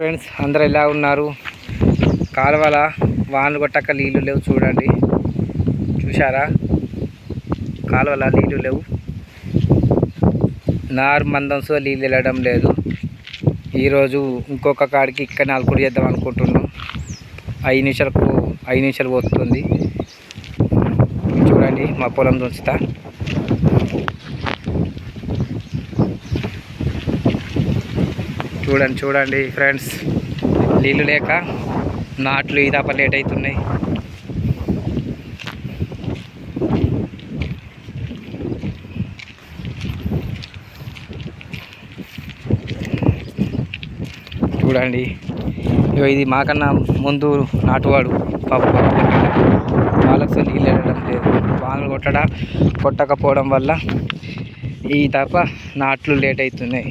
Friends అందరు ఎలా ఉన్నారు? కాలువల వానలు కొట్టక నీళ్ళు లేవు చూడండి. చూసారా కాలువల నీళ్ళు లేవు. నారు మందంతో నీళ్ళు వెళ్ళడం లేదు. ఈరోజు ఇంకొక కాడికి ఇక్కడ నాలుగు చేద్దాం అనుకుంటున్నాం. ఐదు నిమిషాలకు ఐదు నిమిషాలు పోతుంది. చూడండి మా పొలం దుంచుతా. చూడండి చూడండి ఫ్రెండ్స్. నీళ్ళు లేక నాట్లు ఈ లేట్ అవుతున్నాయి. చూడండి. ఇది మాకన్నా ముందు నాటువాడు పాప వాళ్ళకు సో నీళ్ళు వెళ్ళడం లేదు. వానలు కొట్టడా కొట్టకపోవడం వల్ల ఈ తప్ప నాట్లు లేట్ అవుతున్నాయి.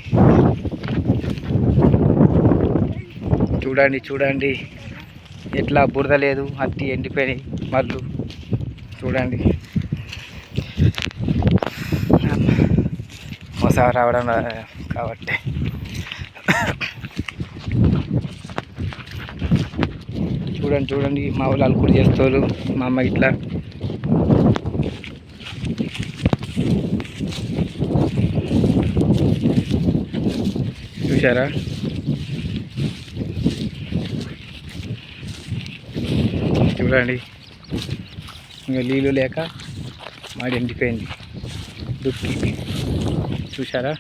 చూడండి చూడండి. ఎట్లా బురద లేదు అట్టి ఎండిపోయినాయి. మళ్ళు చూడండి. మోసా రావడం కాబట్టి. చూడండి చూడండి మా వాళ్ళు అలుకుడు చేస్తారు మా అమ్మ ఇట్లా. చూసారా చూడండి. ఇంకా నీళ్ళు లేక మాడి ఎండిపోయింది. దుక్కి. చూసారా